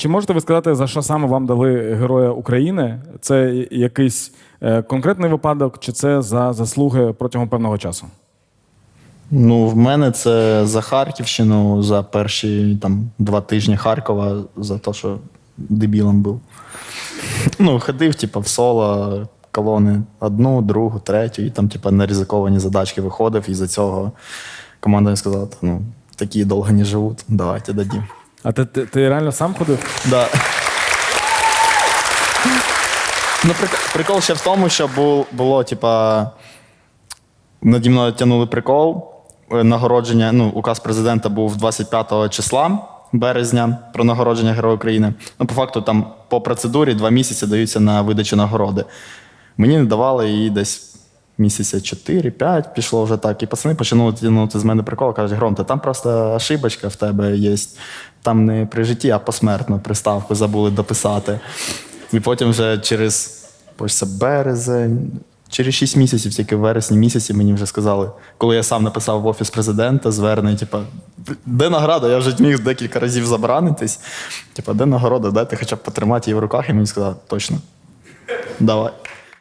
Чи можете ви сказати, за що саме вам дали Героя України? Це якийсь е, конкретний випадок, чи це за заслуги протягом певного часу? Ну, в мене це за Харківщину, за перші там два тижні Харкова, за те, що дебілом був. Ну, ходив, типу, в соло, колони одну, другу, третю, і там, типу, на ризиковані задачки виходив, і за цього команда сказала, ну, такі довго не живуть, давайте дадім. А ти, ти, ти реально сам ходив? Да. Ну, прик- прикол ще в тому, що бу- було, типа, наді мною тягнули прикол. Е, Нагородження, ну, указ президента був 25 числа березня про нагородження Героя України. Ну, по факту, там по процедурі два місяці даються на видачу нагороди. Мені не давали її десь місяця 4-5 пішло вже так. І пацани почали тягнути з мене прикол, кажуть, Гром, та там просто ошибочка в тебе є. Там не при житті, а посмертно приставку забули дописати. І потім вже через це березень, через 6 місяців, тільки в вересні місяці мені вже сказали, коли я сам написав в офіс президента звернення, типу, де награда? Я вже міг декілька разів забранитись. Типу, де нагорода, дайте хоча б потримати її в руках, і мені сказали, точно. Давай.